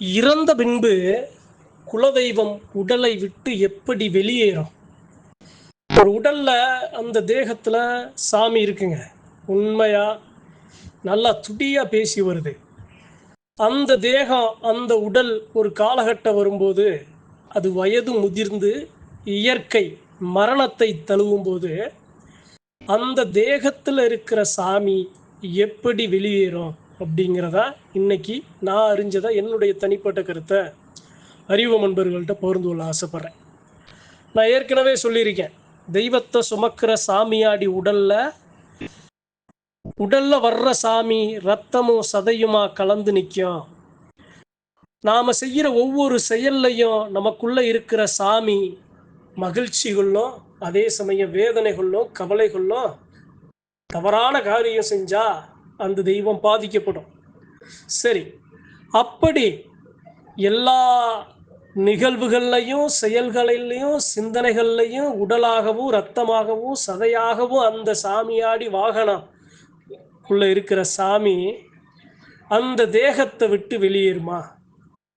இறந்த பின்பு குலதெய்வம் உடலை விட்டு எப்படி வெளியேறும்? ஒரு உடல்ல அந்த தேகத்துல சாமி இருக்குங்க. உண்மையா நல்லா துடியா பேசி வருது. அந்த தேகம் அந்த உடல் ஒரு காலகட்டம் வரும்போது அது வயது முதிர்ந்து இயற்கை மரணத்தை தழுவும் போது அந்த தேகத்தில் இருக்கிற சாமி எப்படி வெளியேறும்? அப்படிங்கிறத இன்னைக்கு நான் அறிஞ்சதை என்னுடைய தனிப்பட்ட கருத்தை அறிவு நண்பர்கள்ட்ட பகிர்ந்து கொள்ள ஆசைப்பட்றேன். நான் ஏற்கனவே சொல்லியிருக்கேன் தெய்வத்தை சுமக்கிற சாமியாடி உடல்ல உடல்ல வர்ற சாமி ரத்தமும் சதையுமா கலந்து நிற்கும் நாம செய்யற ஒவ்வொரு செயல்லையும் நமக்குள்ள இருக்கிற சாமி மகிழ்ச்சிகளும் அதே சமயம் வேதனைகளும் கவலைகளும் தவறான காரியம் செஞ்சா அந்த தெய்வம் பாதிக்கப்படும். சரி அப்படி எல்லா நிகழ்வுகள்லையும் செயல்களிலையும் சிந்தனைகள்லையும் உடலாகவும் ரத்தமாகவும் சதையாகவும் அந்த சாமியாடி வாகனம் உள்ள இருக்கிற சாமி அந்த தேகத்தை விட்டு வெளியேறுமா?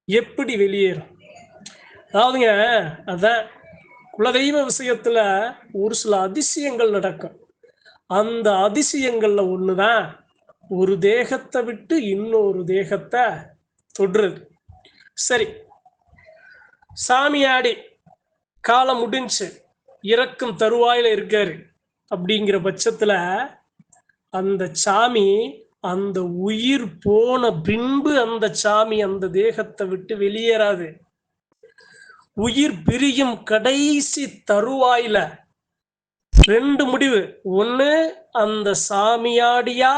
எப்படி வெளியேறும்? அதாவதுங்க அதான் குலதெய்வ விஷயத்தில் ஒரு சில அதிசயங்கள் நடக்கும். அந்த அதிசயங்களில் ஒன்று தான் ஒரு தேகத்தை விட்டு இன்னொரு தேகத்தை தொடுறது. சரி. சாமியாடி காலம் முடிஞ்சு இறக்கும் தருவாயில் இருக்காரு. அப்படிங்கிற பட்சத்தில் அந்த சாமி அந்த உயிர் போன பின்பு அந்த சாமி அந்த தேகத்தை விட்டு வெளியேறாது. உயிர் பிரியும் கடைசி தருவாயில ரெண்டு முடிவு. ஒன்று அந்த சாமியாடியா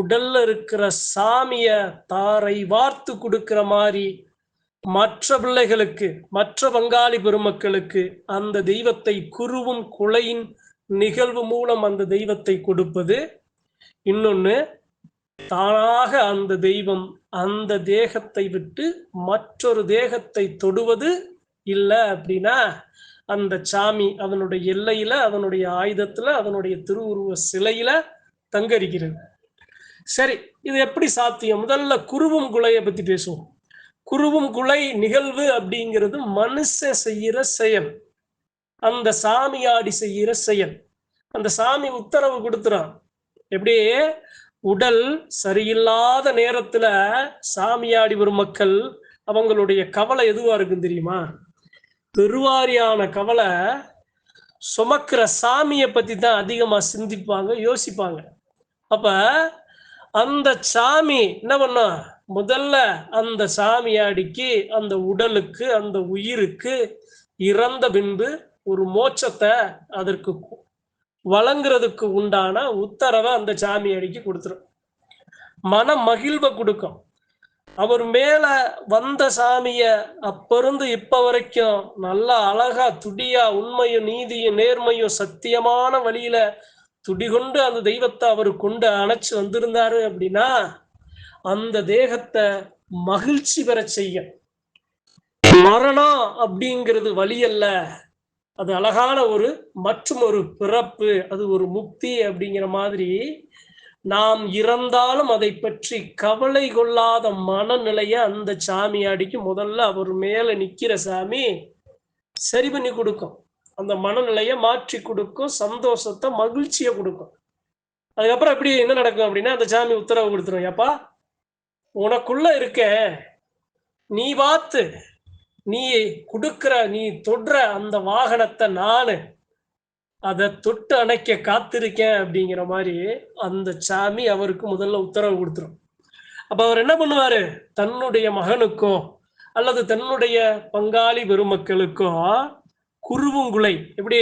உடல்ல இருக்கிற சாமிய தாரை வார்த்து கொடுக்கிற மாதிரி மற்ற பிள்ளைகளுக்கு மற்ற பங்காளி பெருமக்களுக்கு அந்த தெய்வத்தை குருவும் குலையின் நிகழ்வு மூலம் அந்த தெய்வத்தை கொடுப்பது. இன்னொன்னு தானாக அந்த தெய்வம் அந்த தேகத்தை விட்டு மற்றொரு தேகத்தை தொடுவது இல்லை அப்படின்னா அந்த சாமி அதனுடைய எல்லையில அதனுடைய ஆயுதத்துல அதனுடைய திருவுருவ சிலையில தங்கரிக்கிறது. சரி இது எப்படி சாத்தியம்? முதல்ல குருவும் குலையை பத்தி பேசுவோம். குருவும் குலை நிகழ்வு அப்படிங்கிறது மனுஷ செய்யற செயல். அந்த சாமியாடி செய்யற செயல். அந்த சாமி உத்தரவு கொடுத்துறான். எப்படியே? உடல் சரியில்லாத நேரத்துல சாமியாடி வரும் மக்கள் அவங்களுடைய கவலை எதுவா இருக்கும் தெரியுமா? பெருவாரியான கவலை சுமக்கிற சாமியை பற்றி தான் அதிகமாக சிந்திப்பாங்க யோசிப்பாங்க. அப்போ அந்த சாமி என்ன பண்ணும் முதல்ல அந்த சாமியாடிக்கு அந்த உடலுக்கு அந்த உயிருக்கு இறந்த பின்பு ஒரு மோட்சத்தை அதற்கு வழங்குறதுக்கு உண்டான உத்தரவை அந்த சாமியாடிக்கு கொடுத்துரும். மன மகிழ்வை கொடுக்கும். அவர் மேல வந்த சாமிய அப்பருந்து இப்ப வரைக்கும் நல்லா அழகா துடியா உண்மையும் நீதியும் நேர்மையும் சத்தியமான வழியில துடிகொண்டு அந்த தெய்வத்தை அவர் கொண்டு அணைச்சு வந்திருந்தாரு அப்படின்னா அந்த தேகத்தை மகிழ்ச்சி பெற செய்யும். மரணம் அப்படிங்கிறது வழி அல்ல அது அழகான ஒரு மற்றும் ஒரு பிறப்பு அது ஒரு முக்தி அப்படிங்கிற மாதிரி நாம் இறந்தாலும் அதை பற்றி கவலை கொள்ளாத மனநிலைய அந்த சாமியாடிக்கு முதல்ல அவர் மேல நிக்கிற சாமி சரி பண்ணி கொடுக்கும். அந்த மனநிலைய மாற்றி கொடுக்கும் சந்தோஷத்தை மகிழ்ச்சியை கொடுக்கும். அதுக்கப்புறம் எப்படி என்ன நடக்கும் அப்படின்னா அந்த சாமி உத்தரவு கொடுத்துரும். ஏப்பா உனக்குள்ள இருக்க நீ பார்த்து நீ கொடுக்கிற நீ தொடுற அந்த வாகனத்தை நானு அதை தொட்டு அணைக்க காத்திருக்கேன் அப்படிங்கிற மாதிரி அந்த சாமி அவருக்கு முதல்ல உத்தரவு கொடுத்துரும். அப்ப அவர் என்ன பண்ணுவாரு? தன்னுடைய மகனுக்கோ அல்லது தன்னுடைய பங்காளி பெருமக்களுக்கோ குருவுங்குலை எப்படி?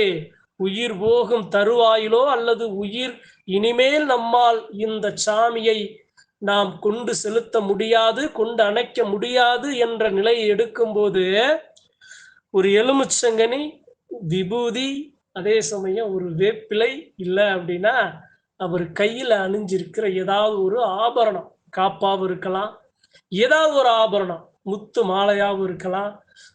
உயிர் போகும் தருவாயிலோ அல்லது உயிர் இனிமேல் நம்மால் இந்த சாமியை நாம் கொண்டு செலுத்த முடியாது கொண்டு அணைக்க முடியாது என்ற நிலையை எடுக்கும்போது ஒரு எலுமிச்சங்கனி விபூதி அதே சமயம் ஒரு வேப்பிலை இல்லை அப்படின்னா அவர் கையில் அணிஞ்சிருக்கிற ஏதாவது ஒரு ஆபரணம் காப்பாவும் இருக்கலாம். ஏதாவது ஒரு ஆபரணம் முத்து மாலையாகவும் இருக்கலாம்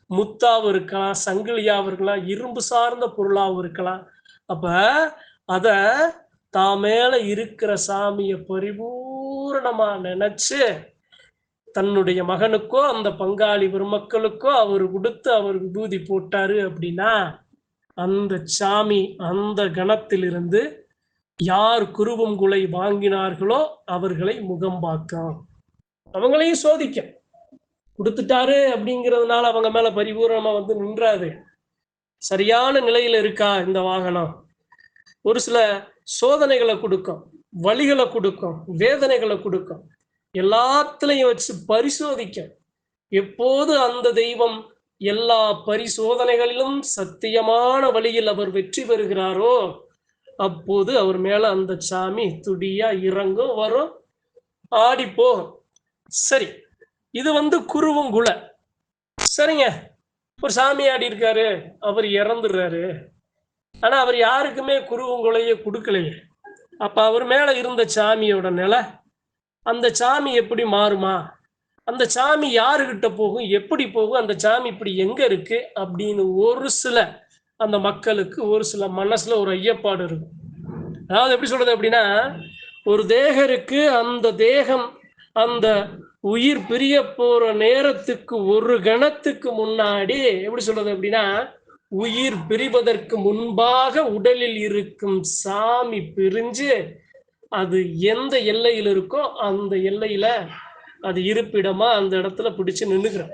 முத்தாவும் இருக்கலாம் சங்கிலியாகவும் இருக்கலாம் இரும்பு சார்ந்த பொருளாகவும் இருக்கலாம். அப்ப அத தான் மேல இருக்கிற சாமியை பரிபூரணமா நினைச்சு தன்னுடைய மகனுக்கோ அந்த பங்காளி பெருமக்களுக்கோ அவர் கொடுத்து அவர் விபூதி போட்டாரு அப்படின்னா அந்த சாமி அந்த கணத்திலிருந்து யார் குருவங்குலை வாங்கினார்களோ அவர்களை முகம் பார்க்கும் அவங்களையும் சோதிக்க கொடுத்துட்டாரு அப்படிங்கிறதுனால அவங்க மேல பரிபூர்ணமா வந்து நின்றாது சரியான நிலையில இருக்கா இந்த வாகனம்? ஒரு சில சோதனைகளை கொடுக்கும் வழிகளை கொடுக்கும் வேதனைகளை கொடுக்கும். எல்லாத்துலையும் வச்சு பரிசோதிக்கும். எப்போது அந்த தெய்வம் எல்லா பரிசோதனைகளிலும் சத்தியமான வழியில் அவர் வெற்றி பெறுகிறாரோ அப்போது அவர் மேல அந்த சாமி துடியா இறங்கும் வரும் ஆடிப்போ. சரி இது வந்து குருவங்குல சரிங்க ஒரு சாமி ஆடி இருக்காரு அவர் இறந்துடுறாரு. ஆனா அவர் யாருக்குமே குருவும் குலையே கொடுக்கலையே. அப்ப அவர் மேல இருந்த சாமியோட நிலை அந்த சாமி எப்படி மாறுமா? அந்த சாமி யாருக்கிட்ட போகும்? எப்படி போகும்? அந்த சாமி இப்படி எங்க இருக்கு? அப்படின்னு ஒரு சில அந்த மக்களுக்கு ஒரு சில மனசுல ஒரு ஐயப்பாடு இருக்கும். அதாவது எப்படி சொல்றது அப்படின்னா ஒரு தேகருக்கு அந்த தேகம் அந்த உயிர் பிரிய போற நேரத்துக்கு ஒரு கணத்துக்கு முன்னாடி எப்படி சொல்றது அப்படின்னா உயிர் பிரிவதற்கு முன்பாக உடலில் இருக்கும் சாமி பிரிஞ்சு அது எந்த எல்லையில் இருக்கோ அந்த எல்லையில அது இருப்பிடமா அந்த இடத்துல பிடிச்சு நின்னுக்கிறோம்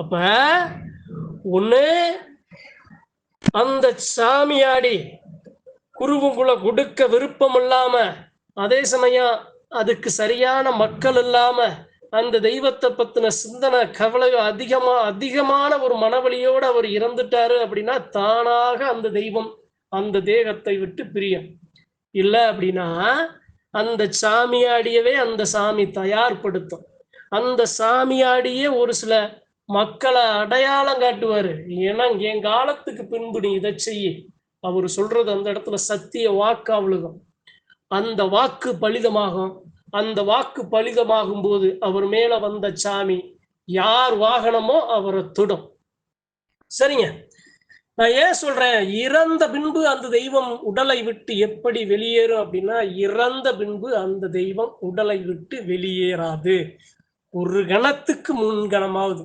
அப்ப ஒண்ணு அந்த சாமியாடி குருவுங்குள்ள கொடுக்க விருப்பம் இல்லாம அதே சமயம் அதுக்கு சரியான மக்கள் இல்லாம அந்த தெய்வத்தை பத்தின சிந்தனை கவலை அதிகமா அதிகமான ஒரு மனவழியோடு அவர் இறந்துட்டாரு அப்படின்னா தானாக அந்த தெய்வம் அந்த தேகத்தை விட்டு பிரியும். இல்லை அப்படின்னா அந்த சாமியாடியவே அந்த சாமி தயார்படுத்தும். அந்த சாமியாடியே ஒரு சில மக்களை அடையாளம் காட்டுவாரு. ஏன்னா என் காலத்துக்கு பின்பு நீ இதை செய்ய. அவர் சொல்றது அந்த இடத்துல சத்திய வாக்கு அவளுகம் அந்த வாக்கு பலிதமாகும். அந்த வாக்கு பலிதமாகும் போது அவர் மேல வந்த சாமி யார் வாகனமோ அவரை தொடும். சரிங்க. நான் ஏன் சொல்றேன்? இறந்த பின்பு அந்த தெய்வம் உடலை விட்டு எப்படி வெளியேறும் அப்படின்னா இறந்த பின்பு அந்த தெய்வம் உடலை விட்டு வெளியேறாது. ஒரு கணத்துக்கு முன்கணமாவது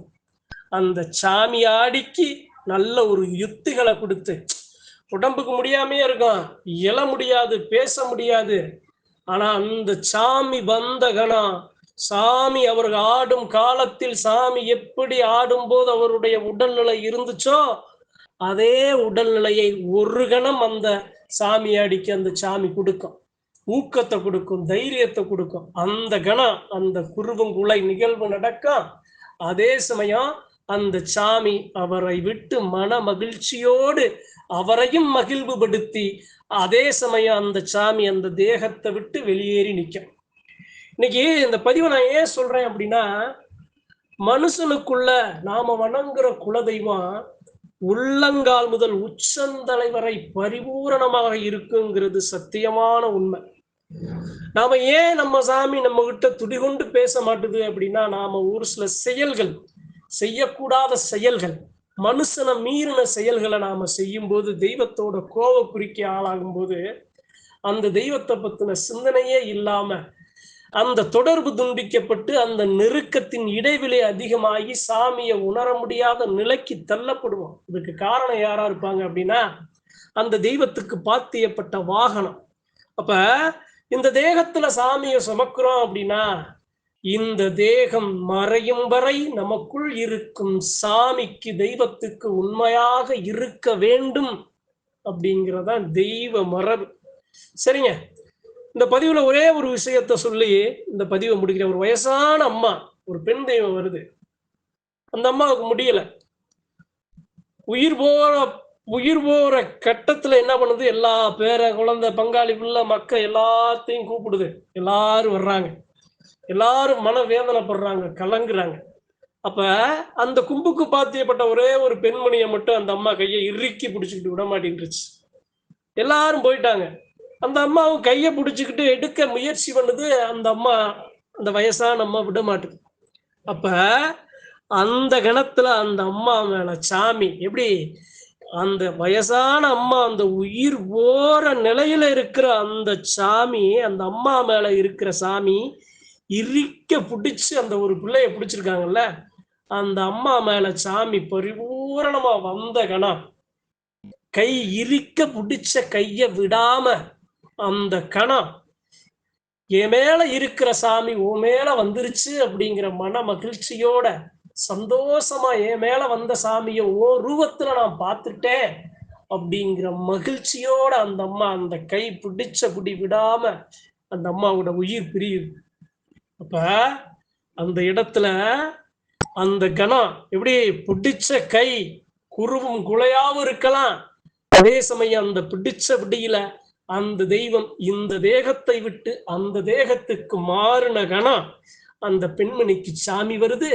அந்த அந்த சாமியாடிக்கு நல்ல ஒரு யுத்திகளை கொடுத்து உடம்புக்கு முடியாமையே இருக்கும் இழ முடியாது பேச முடியாது. ஆனா அந்த சாமி வந்த கணம் சாமி அவர்கள் ஆடும் காலத்தில் சாமி எப்படி ஆடும்போது அவருடைய உடல்நிலை இருந்துச்சோ அதே உடல்நிலையை ஒரு கணம் அந்த சாமி சாமியாடிக்கு அந்த சாமி கொடுக்கும். ஊக்கத்தை கொடுக்கும் தைரியத்தை கொடுக்கும். அந்த கணம் அந்த குருவங்குலை நிகழ்வு நடக்கும் அதே சமயம் அந்த சாமி அவரை விட்டு மன மகிழ்ச்சியோடு அவரையும் மகிழ்வுபடுத்தி அதே சமயம் அந்த சாமி அந்த தேகத்தை விட்டு வெளியேறி நிற்கும். இன்னைக்கு இந்த பதிவை நான் ஏன் சொல்றேன் அப்படின்னா மனுஷனுக்குள்ள நாம வணங்குற குலதெய்வம் உள்ளங்கால் முதல் உச்சந்தலை வரை பரிபூரணமாக இருக்குங்கிறது சத்தியமான உண்மை. நாம ஏன் நம்ம சாமி நம்ம கிட்ட துடிகொண்டு பேச மாட்டுது அப்படின்னா நாம ஒரு சில செயல்கள் செய்யக்கூடாத செயல்கள் மனுஷனை மீறின செயல்களை நாம செய்யும் போது தெய்வத்தோட கோவ குறிக்க ஆளாகும் போது அந்த தெய்வத்தை பத்தின சிந்தனையே இல்லாம அந்த தொடர்பு துண்டிக்கப்பட்டு அந்த நெருக்கத்தின் இடைவெளி அதிகமாகி சாமியை உணர முடியாத நிலைக்கு தள்ளப்படுவோம். இதுக்கு காரணம் யாரா இருப்பாங்க அப்படின்னா அந்த தெய்வத்துக்கு பாத்தியப்பட்ட வாகனம். அப்ப இந்த தேகத்துல சாமியை சுமக்கிறோம் அப்படின்னா இந்த தேகம் மறையும் வரை நமக்குள் இருக்கும் சாமிக்கு தெய்வத்துக்கு உண்மையாக இருக்க வேண்டும் அப்படிங்கிறதான் தெய்வ மரபு. சரிங்க. இந்த பதிவுல ஒரே ஒரு விஷயத்த சொல்லி இந்த பதிவை முடிக்கிற ஒரு வயசான அம்மா ஒரு பெண் தெய்வம் வருது. அந்த அம்மாவுக்கு முடியல. உயிர் போற உயிர் போற கட்டத்துல என்ன பண்ணுது? எல்லா பேர குழந்தை பங்காளி பிள்ளை மக்கள் எல்லாத்தையும் கூப்பிடுது. எல்லாரும் வர்றாங்க. எல்லாரும் மன வேதனைப்படுறாங்க கலங்குறாங்க. அப்ப அந்த கும்புக்கு பாத்தியப்பட்ட ஒரே ஒரு பெண்மணியை மட்டும் அந்த அம்மா கையை இறுக்கி பிடிச்சிக்கிட்டு விட மாட்டேன்ருச்சு எல்லாரும் போயிட்டாங்க. அந்த அம்மாவும் கையை பிடிச்சிக்கிட்டு எடுக்க முயற்சி பண்ணுது. அந்த அம்மா அந்த வயசான அம்மா விட மாட்டுது. அப்ப அந்த கணத்துல அந்த அம்மா மேல சாமி எப்படி? அந்த வயசான அம்மா அந்த உயிர் ஓர நிலையில இருக்கிற அந்த சாமி அந்த அம்மா மேல இருக்கிற சாமி இறுக்க பிடிச்சு அந்த ஒரு பிள்ளைய பிடிச்சிருக்காங்கல்ல அந்த அம்மா மேல சாமி பரிபூரணமா வந்த கணம் கை இறுக்க பிடிச்ச கைய விடாம அந்த கணம் என் மேல இருக்கிற சாமி உன் மேல வந்துருச்சு அப்படிங்கிற மன மகிழ்ச்சியோட சந்தோஷமா என் மேல வந்த சாமிய ஓ ரூபத்துல நான் பார்த்துட்டேன் அப்படிங்கிற மகிழ்ச்சியோட அந்த அம்மா அந்த கை பிடிச்ச பிடி விடாம அந்த அம்மாவோட உயிர் பிரியுது. அப்ப அந்த இடத்துல அந்த கணம் எப்படி பிடிச்ச கை குருவும் குலையாவும் இருக்கலாம். அதே சமயம் அந்த பிடிச்ச பிடியில அந்த தெய்வம் இந்த தேகத்தை விட்டு அந்த தேகத்துக்கு மாறின கணம் அந்த பெண்மணிக்கு சாமி வருது.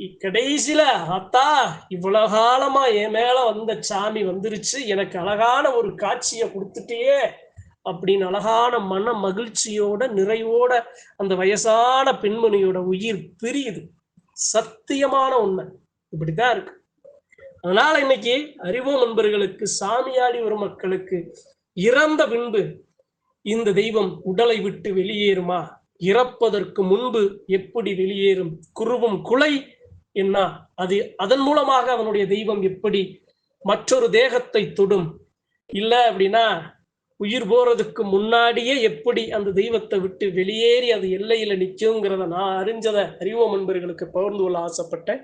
கடைசியில அத்தா இவ்வளவு காலமா என் மேல வந்த சாமி வந்துருச்சு. எனக்கு அழகான ஒரு காட்சியை கொடுத்துட்டியே அப்படின்னு அழகான மன மகிழ்ச்சியோட நிறைவோட அந்த வயசான பெண்மணியோட உயிர் பிரியுது. சத்தியமான உண்மை. இப்படிதான் இருக்கு. அதனால இன்னைக்கு அறிவோம் நண்பர்களுக்கு சாமியாடி வரும் மக்களுக்கு இறந்த பின்பு இந்த தெய்வம் உடலை விட்டு வெளியேறுமா? இறப்பதற்கு முன்பு எப்படி வெளியேறும்? குருவும் குலை என்ன அது அதன் மூலமாக அவனுடைய தெய்வம் எப்படி மற்றொரு தேகத்தை தொடும்? இல்ல அப்படின்னா உயிர் போறதுக்கு முன்னாடியே எப்படி அந்த தெய்வத்தை விட்டு வெளியேறி அது எல்லையில நிற்குங்கிறத நான் அறிஞ்சதை அறிவோம் நண்பர்களுக்கு பகிர்ந்து கொள்ள ஆசைப்பட்டேன்.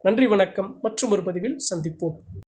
நன்றி வணக்கம். மற்றும் ஒரு பதிவில் சந்திப்போம்.